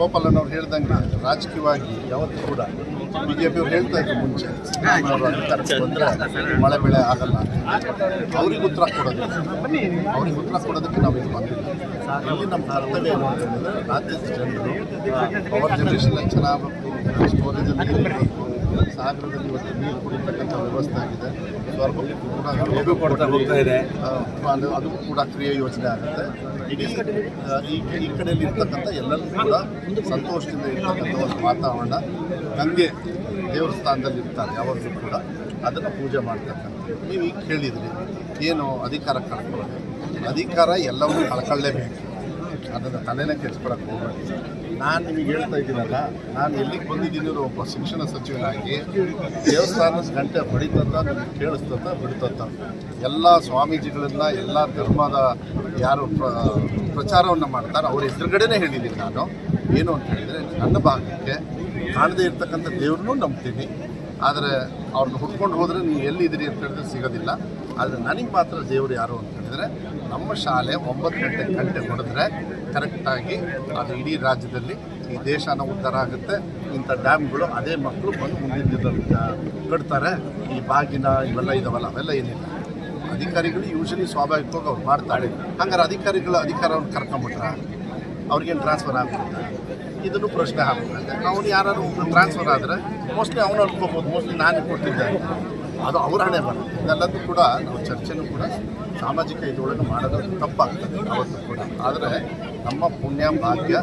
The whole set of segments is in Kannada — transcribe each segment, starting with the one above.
ಗೋಪಾಲನವ್ರು ಹೇಳ್ದಂಗೆ ರಾಜಕೀಯವಾಗಿ ಯಾವತ್ತೂ ಕೂಡ ಬಿ ಜೆ ಪಿಯವ್ರು ಹೇಳ್ತಾ ಇದ್ರು ಮುಂಚೆ. ಬಂದ್ರೆ ಮಳೆ ಬೆಳೆ ಆಗಲ್ಲ. ಅವ್ರಿಗೆ ಉತ್ತರ ಕೊಡೋದು ಅವ್ರಿಗೆ ಉತ್ತರ ಕೊಡೋದಕ್ಕೆ ನಾವು ಇಲ್ಲಿ ಬಂದಿಲ್ಲ ಇಲ್ಲಿ ನಮ್ಮ ಕರ್ತವ್ಯ ಏನು ರಾಜ್ಯದ ಜನರು ಪವರ್ ಜನರೇಷನ್ ಚೆನ್ನಾಗಬೇಕು ಸ್ಟೋರೇಜಲ್ಲಿ ಇರಬೇಕು ಸಾಗರದಲ್ಲಿ ಇವತ್ತು ನೀರು ಕುಡಿತಕ್ಕಂಥ ವ್ಯವಸ್ಥೆ ಆಗಿದೆ. ಸ್ವರ್ಗಕ್ಕೂ ಕೂಡ ಇದೆ. ಅದು ಕೂಡ ಕ್ರಿಯೆ ಯೋಜನೆ ಆಗುತ್ತೆ. ಈ ಈ ಕಡೆಯಲ್ಲಿ ಇರ್ತಕ್ಕಂಥ ಎಲ್ಲರೂ ಕೂಡ ಸಂತೋಷದಿಂದ ಇರ್ತಕ್ಕಂಥ ಒಂದು ವಾತಾವರಣ ನನಗೆ ದೇವಸ್ಥಾನದಲ್ಲಿ ಇರ್ತಾರೆ, ಯಾವಾಗಲೂ ಕೂಡ. ಅದನ್ನು ಪೂಜೆ ಮಾಡ್ತಕ್ಕಂಥ ನೀವು ಈಗ ಕೇಳಿದ್ರಿ, ಏನು ಅಧಿಕಾರ ಕಳ್ಕೊಳ್ಳೋದು ಅಧಿಕಾರ ಎಲ್ಲವನ್ನೂ ಕಳ್ಕೊಳ್ಳೇಬೇಕು. ಅದನ್ನು ತಲೆನೇ ಕೆಡಿಸ್ಕೊಳಕ್ಕೆ ಹೋಗಬೇಡಿ. ನಾನು ನಿಮಗೆ ಹೇಳ್ತಾ ಇದ್ದೀನಲ್ಲ, ನಾನು ಎಲ್ಲಿಗೆ ಬಂದಿದ್ದೀನಿ ಒಬ್ಬ ಶಿಕ್ಷಣ ಸಚಿವನಾಗಿ ದೇವಸ್ಥಾನದ ಗಂಟೆ ಹೊಡಿತಂತ, ನಿಮಗೆ ಕೇಳಿಸ್ತಂತ, ಬಿಡ್ತಂತ. ಎಲ್ಲ ಸ್ವಾಮೀಜಿಗಳನ್ನ, ಎಲ್ಲ ಧರ್ಮದ ಯಾರು ಪ್ರ, ಪ್ರಚಾರವನ್ನು ಮಾಡ್ತಾರೆ, ಅವ್ರ ಎದುರುಗಡೆನೆ ಹೇಳಿದ್ದೀನಿ ನಾನು. ಏನು ಅಂತ ಹೇಳಿದರೆ, ನನ್ನ ಭಾಗಕ್ಕೆ ಕಾಣದೇ ಇರ್ತಕ್ಕಂಥ ದೇವ್ರನ್ನೂ ನಂಬ್ತೀನಿ. ಆದರೆ ಅವ್ರನ್ನ ಹುಡ್ಕೊಂಡು ಹೋದರೆ ನೀವು ಎಲ್ಲಿದ್ದೀರಿ ಅಂತ ಹೇಳಿದ್ರೆ ಸಿಗೋದಿಲ್ಲ. ಆದರೆ ನನಗೆ ಮಾತ್ರ ದೇವರು ಯಾರು ಅಂತ ಹೇಳಿದರೆ, ನಮ್ಮ ಶಾಲೆ ಒಂಬತ್ತು ಗಂಟೆ ಗಂಟೆ ಹೊಡೆದ್ರೆ ಕರೆಕ್ಟಾಗಿ ಅದು ಇಡೀ ರಾಜ್ಯದಲ್ಲಿ ಈ ದೇಶನ ಉದ್ಧಾರ ಆಗುತ್ತೆ. ಇಂಥ ಡ್ಯಾಮ್ಗಳು ಅದೇ ಮಕ್ಕಳು ಬಂದು ಮುಂದಿನ ಕಟ್ತಾರೆ. ಈ ಬಾಗಿನ ಇವೆಲ್ಲ ಇದಾವಲ್ಲ, ಅವೆಲ್ಲ ಏನಿಲ್ಲ. ಅಧಿಕಾರಿಗಳು ಯೂಶಲಿ ಸ್ವಾಭಾವಿಕವಾಗಿ ಅವ್ರು ಮಾಡ್ತಾಳೆ ಹಂಗಾರೆ ಅಧಿಕಾರಿಗಳು ಅಧಿಕಾರವನ್ನು ಕರ್ಕೊಂಬಿಟ್ರ ಅವ್ರಿಗೇನು ಟ್ರಾನ್ಸ್ಫರ್ ಆಗ್ಬಿಡುತ್ತೆ ಇದನ್ನು ಪ್ರಶ್ನೆ ಹಾಕ್ಬಿಡುತ್ತೆ. ಅವ್ನು ಯಾರು ಟ್ರಾನ್ಸ್ಫರ್ ಆದರೆ ಮೋಸ್ಟ್ಲಿ ಅವನು ಅನ್ಕೋಬೋದು. ಮೋಸ್ಟ್ಲಿ ನಾನು ಕೊಟ್ಟಿದ್ದೆ. ಅದು ಅವರ ಹಣೆ ಬರ ಇದೆಲ್ಲದೂ ಕೂಡ ನಾವು ಚರ್ಚೆನೂ ಕೂಡ ಸಾಮಾಜಿಕ ಇದೊಳಗೆ ಮಾಡೋದು ತಪ್ಪಾಗ್ತದೆ ಅವತ್ತು ಕೂಡ. ಆದರೆ ನಮ್ಮ ಪುಣ್ಯ ಭಾಗ್ಯ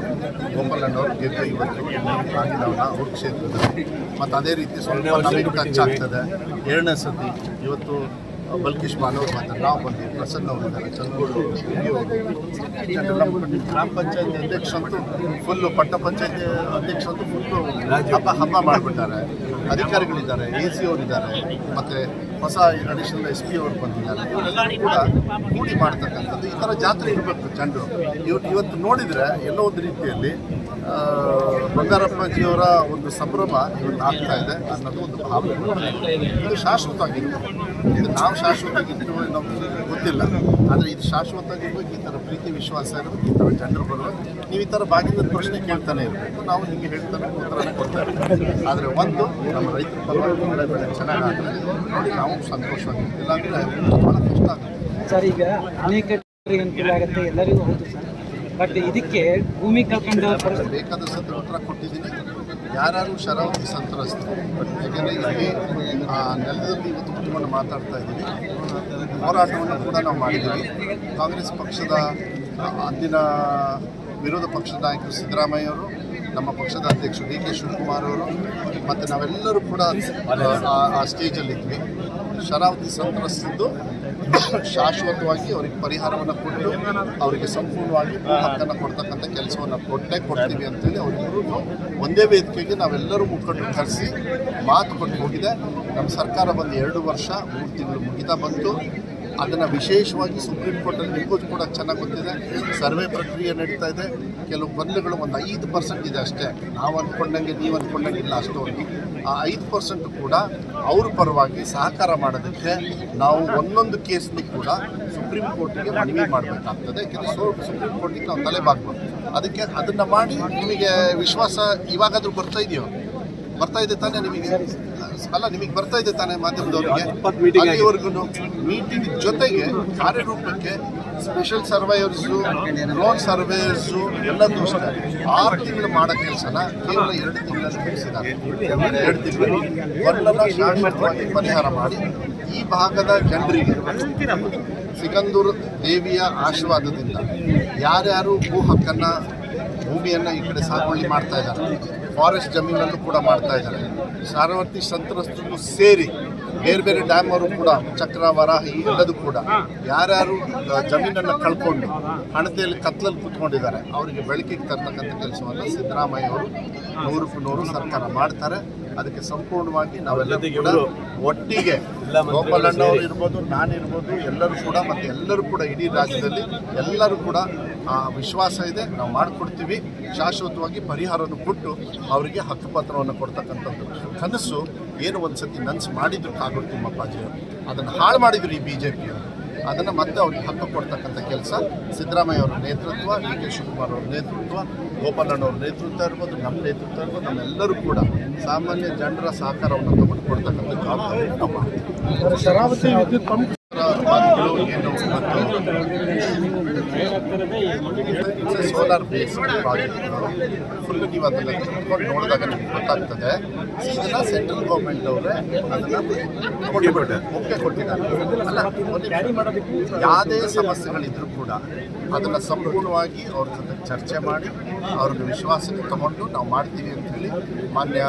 ಗೋಪಾಲಣ್ಣವ್ರು ಗೆದ್ದು ಇವತ್ತು ಆಗಿದವನ ಅವ್ರ ಕ್ಷೇತ್ರದಲ್ಲಿ. ಮತ್ತು ಅದೇ ರೀತಿ ಸ್ವಲ್ಪ ನಮಗೆ ಖರ್ಚಾಗ್ತದೆ. ಆಗ್ತದೆ ಎರಡನೇ ಸತಿ ಇವತ್ತು ಬಲ್ಕೇಶ್ ಮಾನವ್ ಮತ್ತು ನಾವು ಬಂದು ಪ್ರಸನ್ನ ಅವರಿದ್ದಾರೆ ಚಂದ್ರಗೌಡರು ನಮ್ಮ ಗ್ರಾಮ ಪಂಚಾಯತ್ ಅಧ್ಯಕ್ಷ ಅಂತೂ ಫುಲ್ಲು ಪಟ್ಟ ಪಂಚಾಯತ್ ಅಧ್ಯಕ್ಷ ಅಂತೂ ಫುಲ್ಲು ಹಬ್ಬ ಹಬ್ಬ ಮಾಡಿಬಿಟ್ಟಾರೆ ಅಧಿಕಾರಿಗಳಿದ್ದಾರೆ ಎ ಸಿ ಅವರಿದ್ದಾರೆ, ಮತ್ತು ಹೊಸ ಅಡಿಷನಲ್ ಎಸ್ ಪಿ ಅವರು ಬಂದಿದ್ದಾರೆ, ಇವರೆಲ್ಲರೂ ಕೂಡ ಕೂಡಿ ಮಾಡ್ತಕ್ಕಂಥದ್ದು. ಈ ಥರ ಜಾತ್ರೆ ಇರಬೇಕು ಚೆಂಡು ಇವತ್ತು ಇವತ್ತು ನೋಡಿದರೆ ಎಲ್ಲೋ ಒಂದು ರೀತಿಯಲ್ಲಿ ಬಂಗಾರಪ್ಪಜಿಯವರ ಒಂದು ಸಂಭ್ರಮ ಇವತ್ತು ಆಗ್ತಾ ಇದೆ ಅನ್ನೋದು ಒಂದು ಭಾವನೆ. ಇದು ಶಾಶ್ವತವಾಗಿರ್ಬೇಕು ಇದು ನಾವು ಶಾಶ್ವತವಾಗಿರ್ತೀವೋ ನಮ್ಗೆ ಗೊತ್ತಿಲ್ಲ. ಆದರೆ ಇದು ಶಾಶ್ವತವಾಗಿರ್ಬೇಕು ಈ ಥರ ಪ್ರೀತಿ ವಿಶ್ವಾಸ ಇರಬೇಕು ಈ ಥರ ಜನರು ಬರಬೇಕು ನೀವು ಈ ಥರ ಬಾಗಿದ ಪ್ರಶ್ನೆ ಕೇಳ್ತಾನೆ ಇರಬೇಕು. ನಾವು ನಿಮಗೆ ಹೇಳ್ತಾನೆ ಉತ್ತರನೇ ಕೊಡ್ತಾರೆ ಆದರೆ ಒಂದು ನಮ್ಮ ರೈತರ ಪರವಾಗಿ ಬೆಳೆ ಬೆಳೆ ಚೆನ್ನಾಗಾದರೆ ನೋಡಿ ನಾವು ಸಂತೋಷವಾಗಿರ್ತೀವಿ. ಇಲ್ಲಾಂದರೆ ಭಾಳ ಕಷ್ಟ ಆಗುತ್ತೆ. ಸರ್ ಈಗ ಅನೇಕ ಅನುಕೂಲ ಆಗುತ್ತೆ ಎಲ್ಲರಿಗೂ ಹೌದು ಸರ್. ಬಟ್ ಇದಕ್ಕೆ ಭೂಮಿ ಕಳ್ಕೊಂಡ ಬೇಕಾದ ಸತ್ರ ಉತ್ತರ ಕೊಟ್ಟಿದ್ದೀನಿ. ಯಾರು ಶರಾವತಿ ಸಂತ್ರಸ್ತರು ಯಾಕೆಂದರೆ ಇಲ್ಲಿ ನೆಲದಲ್ಲಿ ಇವತ್ತು ಕುತ್ಕೊಂಡು ಮಾತಾಡ್ತಾ ಇದ್ದೀವಿ. ಹೋರಾಟವನ್ನು ಕೂಡ ನಾವು ಮಾಡಿದ್ದೀವಿ. ಕಾಂಗ್ರೆಸ್ ಪಕ್ಷದ, ಅಂದಿನ ವಿರೋಧ ಪಕ್ಷದ ನಾಯಕರು ಸಿದ್ದರಾಮಯ್ಯವರು ನಮ್ಮ ಪಕ್ಷದ ಅಧ್ಯಕ್ಷರು ಡಿ ಕೆ ಶಿವಕುಮಾರ್ ಅವರು, ಮತ್ತು ನಾವೆಲ್ಲರೂ ಕೂಡ, ಆ ಸ್ಟೇಜಲ್ಲಿದ್ವಿ ಶರಾವತಿ ಸಂತ್ರಸ್ತದ್ದು ಶಾಶ್ವತವಾಗಿ ಅವರಿಗೆ ಪರಿಹಾರವನ್ನು ಕೊಟ್ಟು ಅವರಿಗೆ ಸಂಪೂರ್ಣವಾಗಿ ಹಕ್ಕನ್ನು ಕೊಡ್ತಕ್ಕಂಥ ಕೆಲಸವನ್ನು ಕೊಟ್ಟೇ ಕೊಡ್ತೀವಿ ಅಂತೇಳಿ ಅವರಿಬ್ಬರು ಒಂದೇ ವೇದಿಕೆಗೆ ನಾವೆಲ್ಲರೂ ಮುಖಂಡರು ಕರೆಸಿ ಮಾತು ಕೊಟ್ಟು ಹೋಗಿದೆ. ನಮ್ಮ ಸರ್ಕಾರ ಬಂದು ಎರಡು ವರ್ಷ, ಮೂರು ತಿಂಗಳು ಮುಗಿತಾ ಬಂತು. ಅದನ್ನು ವಿಶೇಷವಾಗಿ ಸುಪ್ರೀಂ ಕೋರ್ಟಲ್ಲಿ ನಿಮಗೂ ಕೂಡ ಚೆನ್ನಾಗಿ ಗೊತ್ತಿದೆ. ಸರ್ವೆ ಪ್ರಕ್ರಿಯೆ ನಡೀತಾ ಇದೆ. ಕೆಲವು ಗೊಂದಲಗಳು ಒಂದು ಐದು ಪರ್ಸೆಂಟ್ ಇದೆ ಅಷ್ಟೇ. ನಾವು ಅಂದ್ಕೊಂಡಂಗೆ ನೀವು ಅಂದ್ಕೊಂಡಂಗೆ ಇಲ್ಲ ಅಷ್ಟೊಂದು. ಆ ಐದು ಪರ್ಸೆಂಟ್ ಕೂಡ ಅವ್ರ ಪರವಾಗಿ ಸಹಕಾರ ಮಾಡೋದಕ್ಕೆ ನಾವು ಒಂದೊಂದು ಕೇಸಲ್ಲಿ ಕೂಡ ಸುಪ್ರೀಂ ಕೋರ್ಟಿಗೆ ಮನವಿ ಮಾಡಬೇಕಾಗ್ತದೆ. ಯಾಕೆಂದರೆ ಸೋ, ಸುಪ್ರೀಂ ಕೋರ್ಟಿಗೆ ನಾವು ತಲೆ ಬಾಗ್ಬೋದು ಅದಕ್ಕೆ ಅದನ್ನು ಮಾಡಿ ನಿಮಗೆ ವಿಶ್ವಾಸ ಇವಾಗಾದರೂ ಬರ್ತಾ ಇದೆಯೋ? ಬರ್ತಾ ಇದೆ ತಾನೇ ನಿಮಗೆ? ಅಲ್ಲ ನಿಮಗೆ ಬರ್ತಾ ಇದೆ ತಾನೇ ಮಾಧ್ಯಮದವರಿಗೆ? ಅಲ್ಲಿವರೆಗೂ ಮೀಟಿಂಗ್ ಜೊತೆಗೆ ಕಾರ್ಯರೂಪಕ್ಕೆ ಸ್ಪೆಷಲ್ ಸರ್ವೈವರ್ಸು ಡ್ರೋನ್ ಸರ್ವೇಯರ್ಸು ಎಲ್ಲ ಅಷ್ಟೇ. ಆರು ತಿಂಗಳು ಮಾಡೋ ಕೆಲಸನ ಕೇವಲ ಎರಡು ತಿಂಗಳಲ್ಲಿ ಮುಗಿಸಿದ್ದಾರೆ. ಎರಡು ತಿಂಗಳು. ಒಂದನ್ನ ಶಾಶ್ವತವಾಗಿ ಪರಿಹಾರ ಮಾಡಿ ಈ ಭಾಗದ ಜನರಿಗೆ ಸಿಗಂದೂರು ದೇವಿಯ ಆಶೀರ್ವಾದದಿಂದ ಯಾರ್ಯಾರು ಭೂ ಹಕ್ಕನ್ನು ಭೂಮಿಯನ್ನು ಈ ಕಡೆ ಸಾಗುವಳಿ ಮಾಡ್ತಾ ಇದ್ದಾರೆ ಫಾರೆಸ್ಟ್ ಜಮೀನಲ್ಲೂ ಕೂಡ ಮಾಡ್ತಾ ಇದ್ದಾರೆ. ಶಾರವರ್ತಿ ಸಂತ್ರಸ್ತರು ಸೇರಿ ಬೇರೆ ಬೇರೆ ಡ್ಯಾಮ್ ಅವರು ಕೂಡ, ಚಕ್ರ, ವರಾಹಿ ಎಲ್ಲದೂ ಕೂಡ ಯಾರ್ಯಾರು ಜಮೀನನ್ನು ಕಳ್ಕೊಂಡು ಹಣತೆಯಲ್ಲಿ ಕತ್ತಲಲ್ಲಿ ಕುತ್ಕೊಂಡಿದ್ದಾರೆ, ಅವರಿಗೆ ಬೆಳಕಿಗೆ ತರ್ತಕ್ಕಂಥ ಕೆಲಸವನ್ನು ಸಿದ್ದರಾಮಯ್ಯ ಅವರು ನೂರಕ್ಕೂ ನೂರು ಸರ್ಕಾರ ಮಾಡ್ತಾರೆ. ಅದಕ್ಕೆ ಸಂಪೂರ್ಣವಾಗಿ ನಾವೆಲ್ಲರೂ ಕೂಡ ಒಟ್ಟಿಗೆ ಗೋಪಾಲಣ್ಣವರು ಇರ್ಬೋದು ನಾನಿರ್ಬೋದು ಎಲ್ಲರೂ ಕೂಡ ಮತ್ತು ಎಲ್ಲರೂ ಕೂಡ ಇಡೀ ರಾಜ್ಯದಲ್ಲಿ ಎಲ್ಲರೂ ಕೂಡ ಆ ವಿಶ್ವಾಸ ಇದೆ ನಾವು ಮಾಡಿಕೊಡ್ತೀವಿ. ಶಾಶ್ವತವಾಗಿ ಪರಿಹಾರವನ್ನು ಕೊಟ್ಟು ಅವರಿಗೆ ಹಕ್ಕುಪತ್ರವನ್ನು ಕೊಡ್ತಕ್ಕಂಥದ್ದು. ಕನಸು ಏನು ಒಂದು ಸತಿ ನನ್ಸು ಮಾಡಿದ್ರು ಕಾಗೋಡು ತಿಮ್ಮಪ್ಪಾಜಿಯವರು. ಅದನ್ನು ಹಾಳು ಮಾಡಿದ್ರು ಈ ಬಿ ಜೆ ಪಿಯವರು ಅದನ್ನು ಮತ್ತೆ ಅವ್ರಿಗೆ ಹಕ್ಕು ಕೊಡ್ತಕ್ಕಂಥ ಕೆಲಸ. ಸಿದ್ದರಾಮಯ್ಯ ಅವರ ನೇತೃತ್ವ ಡಿ ಕೆ ಶಿವಕುಮಾರ್ ಅವರ ನೇತೃತ್ವ ಗೋಪಾಲಣ್ಣವ್ರ ನೇತೃತ್ವ ಇರ್ಬೋದು ನಮ್ಮ ನೇತೃತ್ವ ಇರ್ಬೋದು ನಮ್ಮೆಲ್ಲರೂ ಕೂಡ ಸಾಮಾನ್ಯ ಜನರ ಸಹಕಾರವನ್ನು ತಗೊಂಡು ಕೊಡ್ತಕ್ಕಂಥ ಜವಾಬ್ದಾರಿ ನಾವು ಮಾಡ್ತೀವಿ. ಶರಾವತಿ ವಿದ್ಯುತ್ ಪಂಪ್ ಮಾತುಗಳು ಏನು ಮತ್ತು ಸೋಲಾರ್ ಬೇಸ್ಡ್ ಪ್ರಾಜೆಕ್ಟ್ ಫುಲ್ ನೀವು ಅದನ್ನು ತಿಳ್ಕೊಂಡು ನೋಡಿದಾಗ ನಿಮ್ಗೆ ಗೊತ್ತಾಗ್ತದೆ. ಇದನ್ನ ಸೆಂಟ್ರಲ್ ಗೌರ್ಮೆಂಟ್ ಅವರೇ ಅದನ್ನು ಕೊಟ್ಟಿದ್ದಾರೆ ಒಪ್ಪಿಗೆ ಕೊಟ್ಟಿದ್ದಾರೆ. ಅಲ್ಲ ಯಾವುದೇ ಸಮಸ್ಯೆಗಳಿದ್ರೂ ಕೂಡ ಅದನ್ನು ಸಂಪೂರ್ಣವಾಗಿ ಅವ್ರ ಜೊತೆ ಚರ್ಚೆ ಮಾಡಿ ಅವ್ರನ್ನ ವಿಶ್ವಾಸಕ್ಕೆ ತಗೊಂಡು ನಾವು ಮಾಡ್ತೀವಿ ಅಂತ ಹೇಳಿ ಮಾನ್ಯ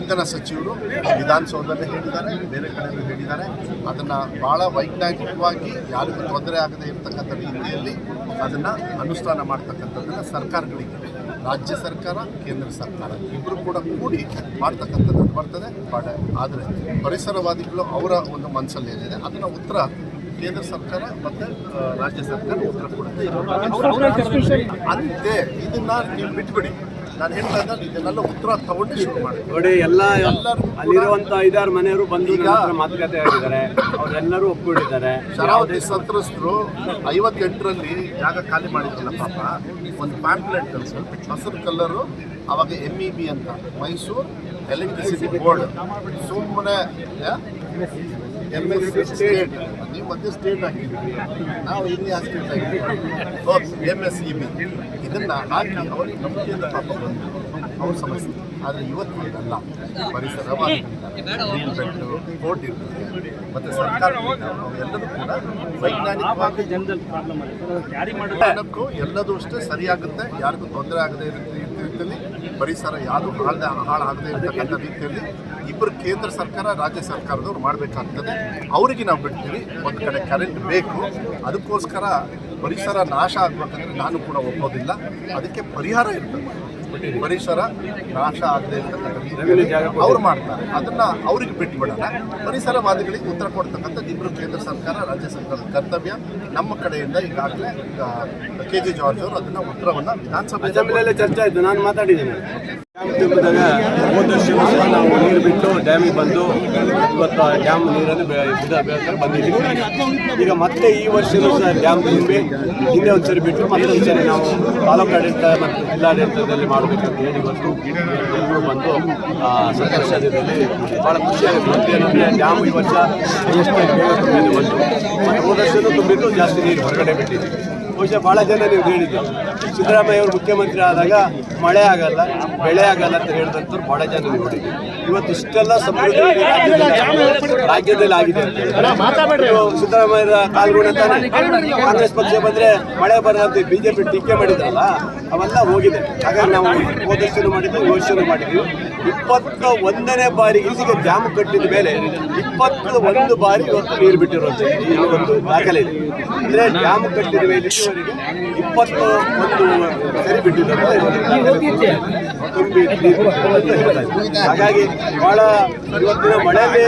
ಇಂಧನ ಸಚಿವರು ವಿಧಾನಸೌಧದಲ್ಲಿ ಹೇಳಿದ್ದಾರೆ ಬೇರೆ ಕಡೆಯಲ್ಲೂ ಹೇಳಿದ್ದಾರೆ. ಅದನ್ನು ಭಾಳ ವೈಜ್ಞಾನಿಕವಾಗಿ ಯಾರಿಗೂ ತೊಂದರೆ ಆಗದೇ ಇರತಕ್ಕಂಥ ರೀತಿಯಲ್ಲಿ ಅದನ್ನು ಅನುಷ್ಠಾನ ಮಾಡ್ತಕ್ಕಂಥದ್ದನ್ನು ಸರ್ಕಾರಗಳಿಗೆ ರಾಜ್ಯ ಸರ್ಕಾರ ಕೇಂದ್ರ ಸರ್ಕಾರ ಇಬ್ಬರು ಕೂಡ ಕೂಡಿ ಮಾಡ್ತಕ್ಕಂಥದ್ದು ಬರ್ತದೆ. ಬಟ್ ಆದರೆ ಪರಿಸರವಾದಿಗಳು ಅವರ ಒಂದು ಮನಸ್ಸಲ್ಲಿ ಏನಿದೆ ಅದನ್ನು ಉತ್ತರ ಕೇಂದ್ರ ಸರ್ಕಾರ ಮತ್ತು ರಾಜ್ಯ ಸರ್ಕಾರ ಉತ್ತರ ಕೊಡುತ್ತೆ. ಅಂತೆ ಇದನ್ನ ನೀವು ಬಿಟ್ಬಿಡಿ. ನಾನು ಹೇಳ್ತಾ ಇದ್ದ ಇದನ್ನೆಲ್ಲ ಉತ್ತರ ತಗೊಂಡು ಶುರು ಮಾಡಿ. ನೋಡಿ ಎಲ್ಲ ಅಲ್ಲಿರುವಂತ ಐದಾರು ಮನೆಯವರು ಬಂದು ಮಾತುಕತೆ ಆಗಿದ್ದಾರೆ. ಅವರೆಲ್ಲರೂ ಒಪ್ಕೊಂಡಿದ್ದಾರೆ. ಶರಾವತಿ ಸಂತ್ರಸ್ತರು ಐವತ್ತೆಂಟರಲ್ಲಿ ಜಾಗ ಖಾಲಿ ಮಾಡಿದ್ದಿಲ್ಲ ಪಾಪ. ಒಂದು ಪ್ಯಾಂಪ್ಲೆಟ್ ಕಳಿಸು ಹಸಿರು ಕಲ್ಲರು ಅವಾಗ ಎಂ ಇ ಬಿ ಅಂತ ಮೈಸೂರು ಎಲೆಕ್ಟ್ರಿಸಿಟಿ ಬೋರ್ಡ್ ಸುಮ್ಮನೆ ಎಂ ಎಸ್ ಸಿ ಸ್ಟೇಟ್ ನೀವು ಮತ್ತೆ ಸ್ಟೇಟ್ ಆಗಿದ್ದೀವಿ ನಾವು ಇಲ್ಲಿ ಆಗಿದ್ದೀವಿ ಎಂ ಎಸ್ ಇ ಬಿ ಇದನ್ನ ಹಾಕಿ ಅವರಿಗೆ ನಂಬಿಕೆಯಿಂದ ಅವ್ರ ಸಮಸ್ಯೆ. ಆದರೆ ಇವತ್ತು ಇದಲ್ಲ ಪರಿಸರ ಬೆಟ್ಟು ಕೋರ್ಟ್ ಇರ್ತದೆ. ಮತ್ತು ಸರ್ಕಾರ ಎಲ್ಲದೂ ಕೂಡ ವೈಜ್ಞಾನಿಕವಾಗಿ ಎಲ್ಲದೂ ಅಷ್ಟೇ ಸರಿಯಾಗುತ್ತೆ. ಯಾರಿಗೂ ತೊಂದರೆ ಆಗದೆ ರೀತಿಯಲ್ಲಿ. ಪರಿಸರ ಯಾರು ಹಾಳದ ಹಾಳಾಗದೆ ಇರತಕ್ಕಂಥ ರೀತಿಯಲ್ಲಿ ಇಬ್ಬರು ಕೇಂದ್ರ ಸರ್ಕಾರ ರಾಜ್ಯ ಸರ್ಕಾರದವ್ರು ಮಾಡಬೇಕಾಗ್ತದೆ. ಅವರಿಗೆ ನಾವು ಬಿಡ್ತೀವಿ. ಒಂದು ಕಡೆ ಕರೆಂಟ್ ಬೇಕು. ಅದಕ್ಕೋಸ್ಕರ ಪರಿಸರ ನಾಶ ಆಗ್ಬೇಕಂದ್ರೆ ನಾನು ಕೂಡ ಒಪ್ಪೋದಿಲ್ಲ. ಅದಕ್ಕೆ ಪರಿಹಾರ ಇರ್ತದೆ. ಪರಿಸರ ನಾಶ ಆಗದೆ ಇರ್ತಕ್ಕಂಥ ಅವ್ರು ಮಾಡ್ತಾರೆ. ಅದನ್ನ ಅವ್ರಿಗೆ ಬಿಟ್ಟು ಬಿಡೋಣ. ಪರಿಸರವಾದಿಗಳಿಗೆ ಉತ್ತರ ಕೊಡ್ತಕ್ಕಂಥದ್ದು ಇಬ್ಬರು ಕೇಂದ್ರ ಸರ್ಕಾರ, ರಾಜ್ಯ ಸರ್ಕಾರದ ಕರ್ತವ್ಯ. ನಮ್ಮ ಕಡೆಯಿಂದ ಈಗಾಗಲೇ ಕೆ ಜೆ ಜಾರ್ಜ್ ಅವರು ಅದನ್ನ ಉತ್ತರವನ್ನ ವಿಧಾನಸಭೆ ಚರ್ಚೆ ಆಯ್ತು. ನಾನು ಮಾತಾಡಿದ್ದೀನಿ. ಹೋದ ವರ್ಷವೂ ಸಹ ನಾವು ನೀರು ಬಿಟ್ಟು ಡ್ಯಾಮಿಗೆ ಬಂದು ಇವತ್ತು ಡ್ಯಾಮ್ ನೀರನ್ನು ಬೆ- ಬಿಡ ಬೆಳ್ಕೊಂಡು ಬಂದಿದ್ದೀವಿ. ಈಗ ಮತ್ತೆ ಈ ವರ್ಷವೂ ಸಹ ಡ್ಯಾಮ್ ತುಂಬಿ ಹಿಂದೆ ಒಂದ್ಸರಿ ಬಿಟ್ಟು ಮತ್ತೊಂದು ಸರಿ ನಾವು ತಾಲೂಕು ಆಡಳಿತ ಮತ್ತು ಜಿಲ್ಲಾಡಳಿತದಲ್ಲಿ ಮಾಡಬೇಕಂತ ಹೇಳಿ ಇವತ್ತು ಎಲ್ಲರೂ ಬಂದು ಸಂತೋಷದಲ್ಲಿ ಭಾಳ ಖುಷಿಯಾಗುತ್ತೆ ಏನಂದರೆ ಡ್ಯಾಮ್ ಈ ವರ್ಷ ಎಷ್ಟು ಬೇಗ ತುಂಬಿದ್ದು ಬಂತು ಮತ್ತು ಹೋದ ವರ್ಷವೂ ತುಂಬಿದ್ದು ಜಾಸ್ತಿ ನೀರು ಹೊರಗಡೆ ಬಿಟ್ಟಿದ್ದೀವಿ. ಬಹುಶಃ ಭಾಳ ಜನ ನೀವು ಹೇಳಿದ್ದು ಸಿದ್ದರಾಮಯ್ಯ ಅವರು ಮುಖ್ಯಮಂತ್ರಿ ಆದಾಗ ಮಳೆ ಆಗಲ್ಲ ಬೆಳೆ ಆಗಲ್ಲ ಅಂತ ಹೇಳಿದಂಥವ್ರು ಭಾಳ ಜನ ನೀವು ಇವತ್ತು ಇಷ್ಟೆಲ್ಲ ಸಮೃದ್ಧಿ ರಾಜ್ಯದಲ್ಲಿ ಆಗಿದೆ ಸಿದ್ದರಾಮಯ್ಯ ಕಾಲ್ಗುಣ ಕಾಂಗ್ರೆಸ್ ಪಕ್ಷ ಬಂದ್ರೆ ಮಳೆ ಬರದಂತೆ ಬಿಜೆಪಿ ಟೀಕೆ ಮಾಡಿದ್ರಲ್ಲ ಅವೆಲ್ಲ ಹೋಗಿದೆ ಹಾಗಾಗಿ ನಾವು ಹೋದಷ್ಟು ಮಾಡಿದ್ವಿ ಯೋಚನೆ ಮಾಡಿದ್ವಿ ಇಪ್ಪತ್ತ ಒಂದನೇ ಬಾರಿ ಇಲ್ಲಿಗೆ ಡ್ಯಾಮ್ ಕಟ್ಟಿದ ಮೇಲೆ ಇಪ್ಪತ್ತ ಒಂದು ಬಾರಿ ಇವತ್ತು ನೀರು ಬಿಟ್ಟಿರೋದು ಈ ಒಂದು ದಾಖಲೆ ಇದೆ ಅಂದ್ರೆ ಡ್ಯಾಮ್ ಕಟ್ಟಿದ ಮೇಲೆ ಇಲ್ಲಿವರೆಗೆ ಇಪ್ಪತ್ತ ಒಂದು ಸರಿ ಬಿಟ್ಟಿದ್ದಾರೆ ಹಾಗಾಗಿ ಬಹಳ ಇವತ್ತಿನ ಮಳೆಗೆ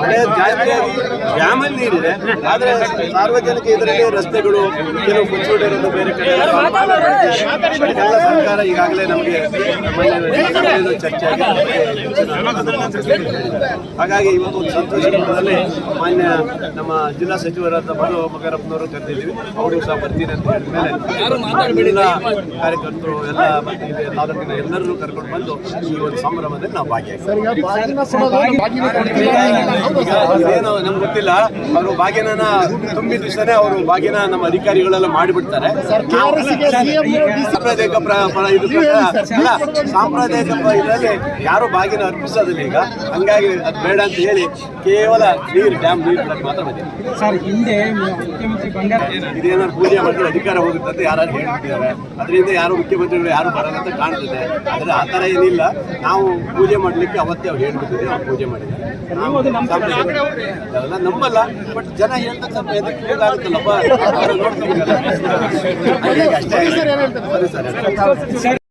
ಮಳೆ ಜಾಸ್ತಿಯಾಗಿ ಡ್ಯಾಮಲ್ಲಿ ನೀರಿದೆ. ಆದರೆ ಸಾರ್ವಜನಿಕ ಇದರಲ್ಲಿ ರಸ್ತೆಗಳು, ಕೆಲವು ಮುಚ್ಚುಡಿರೋದು ಬೇರೆ ಕಡೆ ಸರ್ಕಾರ ಈಗಾಗಲೇ ನಮಗೆ ಚರ್ಚೆ ಆಗಿದೆ ಹಾಗಾಗಿ ಇವತ್ತು ಒಂದು ಸಂತೋಷ ಮಾನ್ಯ ನಮ್ಮ ಜಿಲ್ಲಾ ಸಚಿವರಾದ ಮಧು ಮಗರಪ್ಪನವರು ಕರೆದಿದ್ದೀವಿ. ಅವರು ಸಹ ಬರ್ತೀನಿ ಅಂತ ಹೇಳಿದ ಮೇಲೆ ಕಾರ್ಯಕರ್ತರು, ಎಲ್ಲ ಮತ್ತೆ ಎಲ್ಲರೂ ಕರ್ಕೊಂಡು ಬಂದು ಈ ಒಂದು ಸಂಭ್ರಮದಲ್ಲಿ ನಾವು ಏನು ನಮ್ಗೆ ಗೊತ್ತಿಲ್ಲ. ಅವರು ಭಾಗ್ಯನ ತುಂಬಿದ ದಿವಸನೇ ಅವರು ಬಾಗಿನ ನಮ್ಮ ಅಧಿಕಾರಿಗಳೆಲ್ಲ ಮಾಡಿಬಿಡ್ತಾರೆ. ಸಾಂಪ್ರದಾಯಿಕ ಸಾಂಪ್ರದಾಯಿಕ ಪ್ರ- ಇದರಲ್ಲಿ ಯಾರು ಬಾಗಿನ ಅರ್ಪಿಸೋದಿಲ್ಲ ಈಗ. ಹಂಗಾಗಿ ಅದು ಬೇಡ ಅಂತ ಹೇಳಿ ಕೇವಲ ನೀರು ಡ್ಯಾಮ್ ನೀರು ಬಿಡಕ್ಕೆ ಮಾತ್ರ ಬಂದಿದೆ. ಸರ್ ಹಿಂದೆ ಮುಖ್ಯಮಂತ್ರಿ ಬಂಗಾರ ಇದೇನಾದ್ರು ಪೂಜೆ ಮಾಡಿದ್ರೆ ಅಧಿಕಾರ ಹೋಗುತ್ತೆ ಅಂತ ಯಾರು ಹೇಳ್ತಿದ್ದಾರೆ. ಅದರಿಂದ ಯಾರು ಮುಖ್ಯಮಂತ್ರಿಗಳು ಯಾರು ಬರಲ್ಲ ಅಂತ ಕಾಣ್ತದೆ. ಆದರೆ ಆ ಥರ ಏನಿಲ್ಲ ನಾವು ಪೂಜೆ ಮಾಡಲಿಕ್ಕೆ ಅವತ್ತೇ ಅವ್ರು ಹೇಳ್ಬಿಟ್ಟಿದ್ದೀವಿ ಅವ್ರು ಪೂಜೆ ಮಾಡಿದ್ದಾರೆ ಸಾಂಪ್ರದಾಯಿಕ ಅದೆಲ್ಲ ನಂಬಲ್ಲ ಬಟ್ ಜನ ಹೇಳ್ದಾಗ ಸ್ವಲ್ಪ ಎದಕ್ಕೆ ಅಷ್ಟೇ ಸರಿ ಸರ್